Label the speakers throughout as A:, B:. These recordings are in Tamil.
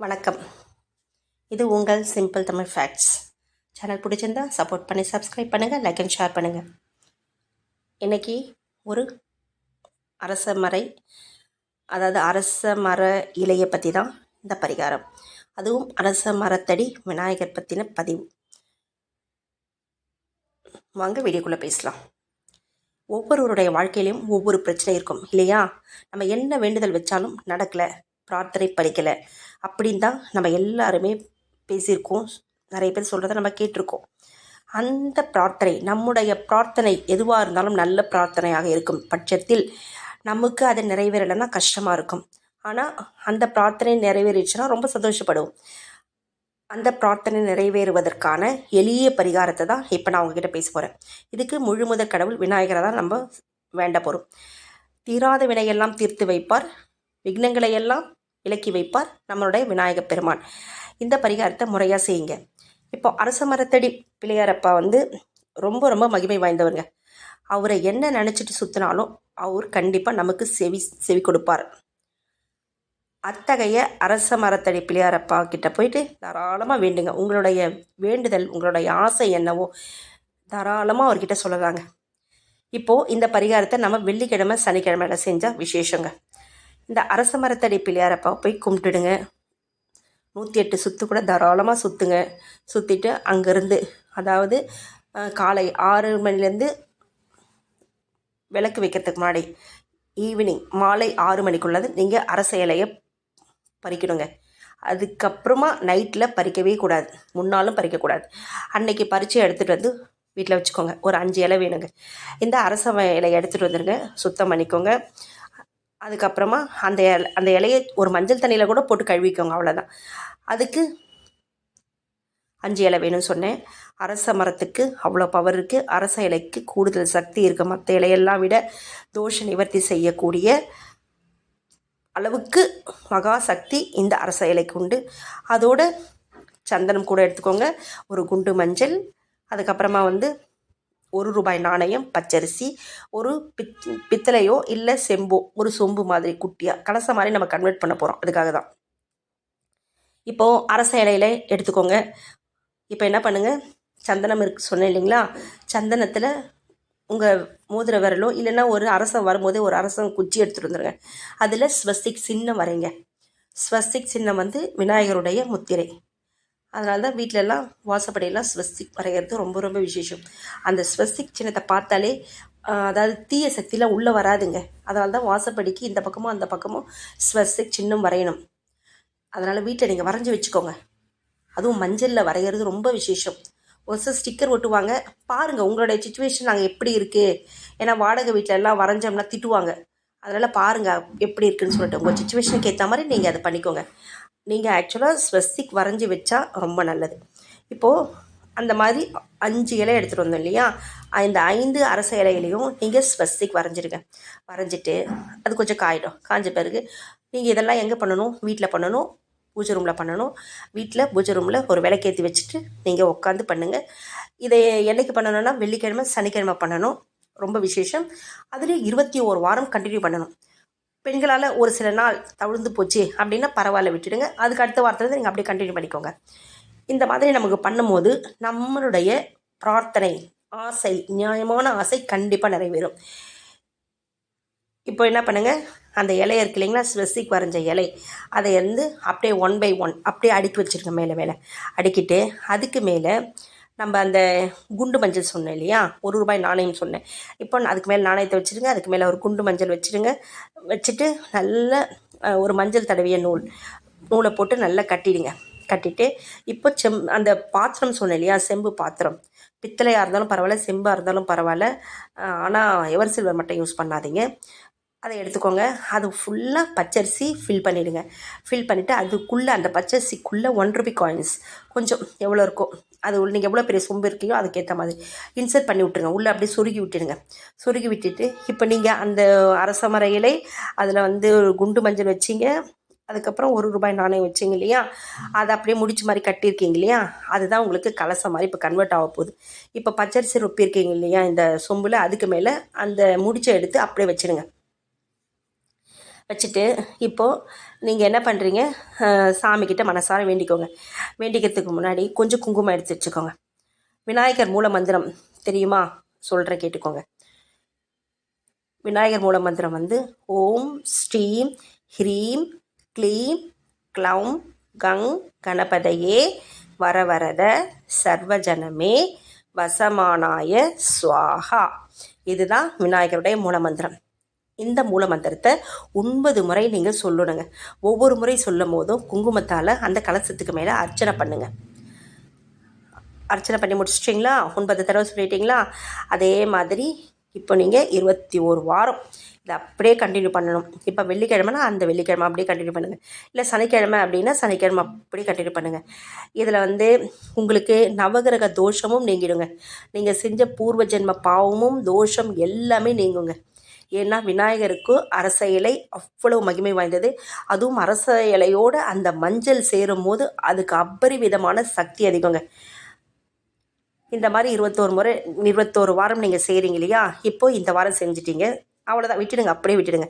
A: வணக்கம். இது உங்கள் சிம்பிள் தமிழ் ஃபேக்ட்ஸ் சேனல் பிடிச்சிருந்தா சப்போர்ட் பண்ணி சப்ஸ்கிரைப் பண்ணுங்கள் லைக் அண்ட் ஷேர் பண்ணுங்கள் இன்றைக்கி ஒரு அரச மறை அதாவது அரச மர இலையை பற்றி தான் இந்த பரிகாரம். அதுவும் அரச மரத்தடி விநாயகர் பற்றின பதிவு. வாங்க வீடியோக்குள்ளே பேசலாம். ஒவ்வொருவருடைய வாழ்க்கையிலையும் ஒவ்வொரு பிரச்சனை இருக்கும் இல்லையா? நம்ம என்ன வேண்டுதல் வச்சாலும் நடக்கலை. பிரார்த்தனை பலிக்கலை. அப்படின்னு தான் நம்ம எல்லாருமே பேசியிருக்கோம். நிறைய பேர் சொல்கிறத நம்ம கேட்டிருக்கோம். அந்த பிரார்த்தனை நம்முடைய பிரார்த்தனை எதுவாக இருந்தாலும் நல்ல பிரார்த்தனையாக இருக்கும் பட்சத்தில் நமக்கு அது நிறைவேறலைன்னா கஷ்டமாக இருக்கும். ஆனால் அந்த பிரார்த்தனை நிறைவேறிச்சுன்னா ரொம்ப சந்தோஷப்படுவோம். அந்த பிரார்த்தனை நிறைவேறுவதற்கான எளிய பரிகாரத்தை தான் இப்போ நான் உங்ககிட்ட பேச போகிறேன் இதுக்கு முழு முதற் கடவுள் விநாயகரை தான் நம்ம வேண்ட போகிறோம் தீராத வினையெல்லாம் தீர்த்து வைப்பார். விக்னங்களை எல்லாம் இலக்கி வைப்பார் நம்மளுடைய விநாயகப் பெருமான். இந்த பரிகாரத்தை முறையாக செய்யுங்க. இப்போ அரச மரத்தடி பிள்ளையாரப்பா வந்து ரொம்ப ரொம்ப மகிமை வாய்ந்தவருங்க. அவரை என்ன நினச்சிட்டு சுற்றினாலும் அவர் கண்டிப்பாக நமக்கு செவி செவி கொடுப்பார். அத்தகைய அரச மரத்தடி பிள்ளையாரப்பா கிட்ட போயிட்டு தாராளமாக வேண்டுங்க. உங்களுடைய வேண்டுதல் உங்களுடைய ஆசை என்னவோ தாராளமாக அவர்கிட்ட சொல்லலாங்க. இப்போது இந்த பரிகாரத்தை நம்ம வெள்ளிக்கிழமை சனிக்கிழமையில செஞ்சால் விசேஷங்க. இந்த அரச மரத்தடி பிள்ளையாரப்பா போய் கும்பிட்டுடுங்க. நூற்றி எட்டு சுற்று கூட தாராளமாக சுற்றுங்க சுற்றிட்டு அங்கேருந்து அதாவது காலை ஆறு மணிலேருந்து விளக்கு வைக்கிறதுக்கு முன்னாடி ஈவினிங் மாலை ஆறு மணிக்குள்ளது நீங்கள் அரச இலையை பறிக்கணுங்க. அதுக்கப்புறமா நைட்டில் பறிக்கவே கூடாது. முன்னாலும் பறிக்கக்கூடாது அன்னைக்கு பறித்து எடுத்துகிட்டு வந்து வீட்டில் வச்சுக்கோங்க. ஒரு அஞ்சு இலை வேணுங்க. இந்த அரச இலையை எடுத்துகிட்டு வந்துடுங்க சுத்தம் பண்ணிக்கோங்க. அதுக்கப்புறமா அந்த அந்த இலையை ஒரு மஞ்சள் தண்ணியில் கூட போட்டு கழுவிக்கோங்க அவ்வளோதான் அதுக்கு அஞ்சு இலை வேணும்னு சொன்னேன். அரச மரத்துக்கு அவ்வளோ பவர் இருக்குது அரச இலைக்கு கூடுதல் சக்தி இருக்குது மற்ற இலையெல்லாம் விட தோஷ நிவர்த்தி செய்யக்கூடிய அளவுக்கு மகா சக்தி இந்த அரச இலைக்கு உண்டு. அதோட சந்தனம் கூட எடுத்துக்கோங்க. ஒரு குண்டு மஞ்சள் அதுக்கப்புறமா வந்து ஒரு ரூபாய் நாணயம் பச்சரிசி ஒரு பித் பித்தளையோ இல்லை செம்போ ஒரு சொம்பு மாதிரி குட்டியாக கலச மாதிரி நம்ம கன்வெர்ட் பண்ண போகிறோம் அதுக்காக தான். இப்போது அரச இலையில எடுத்துக்கோங்க. இப்போ என்ன பண்ணுங்கள் சந்தனம் இருக்கு சொன்னேன் இல்லைங்களா? சந்தனத்தில் உங்கள் மோதிர விரலோ இல்லைன்னா ஒரு அரசன் வரும்போதே ஒரு அரசன் குச்சி எடுத்துகிட்டு வந்துடுங்க அதில் ஸ்வஸ்திக் சின்னம் வரைங்க. ஸ்வஸ்திக் சின்னம் வந்து விநாயகருடைய முத்திரை. அதனால தான் வீட்டிலலாம் வாசப்படியெல்லாம் ஸ்வஸ்திக் வரைகிறது ரொம்ப ரொம்ப விசேஷம். அந்த ஸ்வஸ்திக் சின்னத்தை பார்த்தாலே அதாவது தீய சக்தியெலாம் உள்ளே வராதுங்க. அதனால தான் வாசப்படிக்கு இந்த பக்கமும் அந்த பக்கமும் ஸ்வஸ்திக் சின்னம் வரையணும். அதனால் வீட்டில் நீங்கள் வரைஞ்சி வச்சுக்கோங்க. அதுவும் மஞ்சளில் வரைகிறது ரொம்ப விசேஷம். ஒரு சில ஸ்டிக்கர் ஒட்டுவாங்க. பாருங்கள் உங்களுடைய சுச்சுவேஷன் நாங்கள் எப்படி இருக்குது ஏன்னா வாடகை வீட்டில் எல்லாம் வரைஞ்சோம்னா திட்டுவாங்க. அதனால் பாருங்கள் எப்படி இருக்குதுன்னு சொல்லிட்டு. உங்கள் சுச்சுவேஷனுக்கு ஏற்ற மாதிரி நீங்கள் அதை பண்ணிக்கோங்க. நீங்கள் ஆக்சுவலாக ஸ்வஸ்திக் வரைஞ்சி வச்சா ரொம்ப நல்லது. இப்போது அந்த மாதிரி அஞ்சு இலை எடுத்துகிட்டு வந்தோம் இல்லையா? இந்த ஐந்து அரச இலையிலையும் நீங்கள் ஸ்வஸ்திக் வரைஞ்சிருங்க. வரைஞ்சிட்டு அது கொஞ்சம் காயிடும். காஞ்ச பிறகு நீங்கள் இதெல்லாம் எங்கே பண்ணணும்? வீட்டில் பண்ணணும்? பூஜை ரூமில் பண்ணணும்? வீட்டில் பூஜை ரூமில் ஒரு விளக்கேற்றி வச்சுட்டு நீங்கள் உட்காந்து பண்ணுங்கள் இதை என்னைக்கு பண்ணணும்னா வெள்ளிக்கிழமை சனிக்கிழமை பண்ணணும். ரொம்ப விசேஷம். அதுலேயும் இருபத்தி ஒரு வாரம் கண்டினியூ பண்ணணும். பெண்களால் ஒரு சில நாள் தவிழ்ந்து போச்சு அப்படின்னா பரவாயில்ல விட்டுடுங்க. அதுக்கு அடுத்த வாரத்தில் நீங்கள் அப்படியே கண்டினியூ பண்ணிக்கோங்க. இந்த மாதிரி நமக்கு பண்ணும்போது நம்மளுடைய பிரார்த்தனை ஆசை நியாயமான ஆசை கண்டிப்பாக நிறைவேறும். இப்போ என்ன பண்ணுங்கள் அந்த இலை இருக்கு இல்லைங்களா? ஸ்வெஸ்டிக் வரைஞ்ச இலை. அதை வந்து அப்படியே ஒன் பை ஒன் அப்படியே அடுக்கி வச்சுருங்க மேலே மேலே. அடுக்கிட்டு அதுக்கு மேலே நம்ம அந்த குண்டு மஞ்சள் சொன்னேன் இல்லையா? ஒரு ரூபாய் நாணயம் சொன்னேன். இப்போ அதுக்கு மேலே நாணயத்தை வச்சுருங்க அதுக்கு மேலே ஒரு குண்டு மஞ்சள் வச்சுருங்க. வச்சுட்டு நல்ல ஒரு மஞ்சள் தடவிய நூல் நூலை போட்டு நல்லா கட்டிடுங்க. கட்டிட்டு இப்போ செம் அந்த பாத்திரம் சொன்னேன் இல்லையா? செம்பு பாத்திரம். பித்தளையாக இருந்தாலும் பரவாயில்ல செம்பாக இருந்தாலும் பரவாயில்ல. ஆனால் எவர் சில்வர் மட்டும் யூஸ் பண்ணாதீங்க. அதை எடுத்துக்கோங்க. அது ஃபுல்லாக பச்சரிசி ஃபில் பண்ணிவிடுங்க ஃபில் பண்ணிவிட்டு அதுக்குள்ளே அந்த பச்சரிசிக்குள்ளே ஒன் ருபி காயின்ஸ் கொஞ்சம் எவ்வளோ இருக்கோ அது நீங்கள் எவ்வளோ பெரிய சொம்பு இருக்கீயோ அதுக்கேற்ற மாதிரி இன்சர்ட் பண்ணி விட்டுருங்க. உள்ளே அப்படியே சுருகி விட்டுடுங்க. சுருகி விட்டுட்டு இப்போ நீங்கள் அந்த அரச மர இலை அதில் வந்து குண்டு மஞ்சள் வச்சிங்க. அதுக்கப்புறம் ஒரு ரூபாய் நாணயம் வச்சிங்க இல்லையா? அதை அப்படியே முடிச்சு மாதிரி கட்டியிருக்கீங்க இல்லையா? அதுதான் உங்களுக்கு கலசம் மாதிரி இப்போ கன்வெர்ட் ஆக போகுது. இப்போ பச்சரிசி ரொப்பியிருக்கீங்க இல்லையா? இந்த சொம்பில் அதுக்கு மேலே அந்த முடிச்சை எடுத்து அப்படியே வச்சிடுங்க. வச்சுட்டு இப்போது நீங்கள் என்ன பண்ணுறீங்க சாமிக்கிட்ட மனசார வேண்டிக்கோங்க. வேண்டிக்கிறதுக்கு முன்னாடி கொஞ்சம் குங்குமம் எடுத்து வச்சுக்கோங்க. விநாயகர் மூல மந்திரம் தெரியுமா? சொல்கிறேன் கேட்டுக்கோங்க. விநாயகர் மூல மந்திரம் வந்து ஓம் ஸ்ரீம் ஹ்ரீம் க்ளீம் க்ளௌம் கங் கணபதையே வரவரத சர்வஜனமே வசமானாய சுவாகா. இதுதான் விநாயகருடைய மூலமந்திரம் இந்த மூல மந்திரத்தை ஒன்பது முறை நீங்கள் சொல்லணுங்க. ஒவ்வொரு முறை சொல்லும் போதும் குங்குமத்தால் அந்த கலசத்துக்கு மேலே அர்ச்சனை பண்ணுங்கள் அர்ச்சனை பண்ணி முடிச்சிட்டிங்களா? ஒன்பது தடவை சொல்லிட்டீங்களா? அதே மாதிரி இப்போ நீங்கள் இருபத்தி ஒரு வாரம் இதை அப்படியே கண்டினியூ பண்ணணும். இப்போ வெள்ளிக்கிழமைனா அந்த வெள்ளிக்கிழமை அப்படியே கண்டினியூ பண்ணுங்கள் இல்லை சனிக்கிழமை அப்படின்னா சனிக்கிழமை அப்படியே கண்டினியூ பண்ணுங்கள் இதில் வந்து உங்களுக்கு நவகிரக தோஷமும் நீங்கிடுங்க. நீங்கள் செஞ்ச பூர்வ ஜென்ம பாவமும் தோஷம் எல்லாமே நீங்குங்க. ஏன்னா விநாயகருக்கு அரச இலை அவ்வளவு மகிமை வாய்ந்தது. அதுவும் அரச இலையோடு அந்த மஞ்சள் சேரும் போது அதுக்கு அபரிவிதமான சக்தி அதிகங்க. இந்த மாதிரி இருபத்தோரு முறை இருபத்தோரு வாரம் நீங்கள் செய்கிறீங்க இல்லையா? இப்போ இந்த வாரம் செஞ்சிட்டீங்க. அவ்வளோதான் விட்டுடுங்க. அப்படியே விட்டுடுங்க.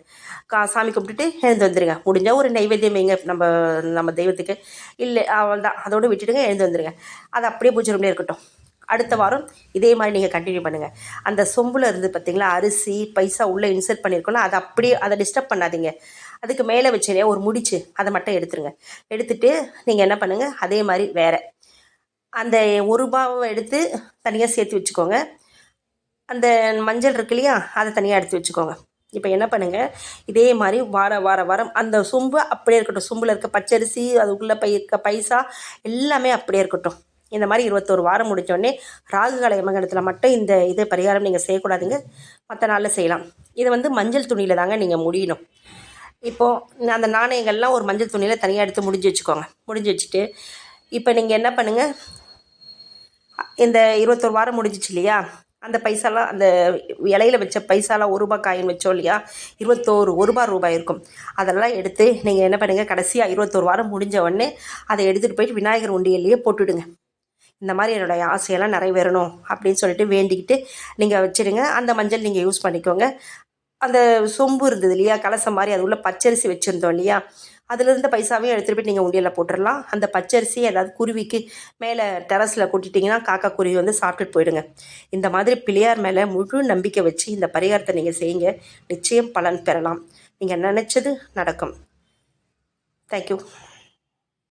A: கா சாமி கும்பிட்டுட்டு எழுந்து வந்துடுங்க முடிஞ்சால் ஒரு நைவேத்தியம் வைங்க. நம்ம நம்ம தெய்வத்துக்கு. இல்லை அவ்வளோதான் அதோடு விட்டுடுங்க எழுந்து வந்துடுங்க அது அப்படியே பூஜை ரூம்லேயே இருக்கட்டும். அடுத்த வாரம் இதே மாதிரி நீங்கள் கண்டினியூ பண்ணுங்கள் அந்த சொம்பில் இருந்து பார்த்தீங்களா அரிசி பைசா உள்ளே இன்சர்ட் பண்ணியிருக்கோம்ல அதை அப்படியே அதை டிஸ்டர்ப் பண்ணாதீங்க. அதுக்கு மேலே வச்சு ஒரு முடிச்சு அதை மட்டும் எடுத்துருங்க. எடுத்துட்டு நீங்கள் என்ன பண்ணுங்கள் அதே மாதிரி வேறு. அந்த ஒரு ரூபாவை எடுத்து தனியாக சேர்த்து வச்சுக்கோங்க. அந்த மஞ்சள் இருக்கு இல்லையா அதை தனியாக எடுத்து வச்சுக்கோங்க. இப்போ என்ன பண்ணுங்கள் இதே மாதிரி வார வார வாரம் அந்த சொம்பு அப்படியே இருக்கட்டும். சொம்பில் இருக்க பச்சரிசி அதுக்குள்ளே பை இருக்க பைசா எல்லாமே அப்படியே இருக்கட்டும். இந்த மாதிரி இருபத்தோரு வாரம் முடித்தோடனே ராகுகால யமகணத்தில் மட்டும் இந்த இது பரிகாரம் நீங்கள் செய்யக்கூடாதுங்க. மற்ற நாளில் செய்யலாம். இதை வந்து மஞ்சள் துணியில் தாங்க நீங்கள் முடியணும். இப்போது அந்த நாணயங்கள்லாம் ஒரு மஞ்சள் துணியில் தனியாக எடுத்து முடிஞ்சு வச்சுக்கோங்க. முடிஞ்சு வச்சுட்டு இப்போ நீங்கள் என்ன பண்ணுங்கள் இந்த இருபத்தொரு வாரம் முடிஞ்சிச்சு இல்லையா? அந்த பைசாலாம் அந்த இலையில வச்ச பைசாலாம் ஒரு ரூபாய் காயின் வச்சோம் இல்லையா? இருபத்தோரு ஒரு ரூபாய் ரூபாய் இருக்கும். அதெல்லாம் எடுத்து நீங்கள் என்ன பண்ணுங்கள் கடைசியாக இருபத்தோரு வாரம் முடிஞ்ச உடனே அதை எடுத்துகிட்டு போயிட்டு விநாயகர் உண்டியல்லையே போட்டுவிடுங்க இந்த மாதிரி என்னுடைய ஆசையெல்லாம் நிறைவேறணும் அப்படின்னு சொல்லிட்டு வேண்டிக்கிட்டு நீங்கள் வச்சுருங்க. அந்த மஞ்சள் நீங்கள் யூஸ் பண்ணிக்கோங்க. அந்த சொம்பு இருந்தது இல்லையா கலசம் மாதிரி அது உள்ள பச்சரிசி வச்சுருந்தோம் இல்லையா அதுலேருந்து பைசாவையும் எடுத்துகிட்டு போய் நீங்கள் உண்டியலில் போட்டுடலாம் அந்த பச்சரிசி ஏதாவது குருவிக்கு மேலே டெரஸில் கூட்டிட்டிங்கன்னா காக்கா குருவி வந்து சாப்பிட்டுட்டு போயிடுங்க. இந்த மாதிரி பிள்ளையார் மேலே முழு நம்பிக்கை வச்சு இந்த பரிகாரத்தை நீங்கள் செய்யுங்க. நிச்சயம் பலன் பெறலாம். நீங்கள் நினச்சது நடக்கும். தேங்க்யூ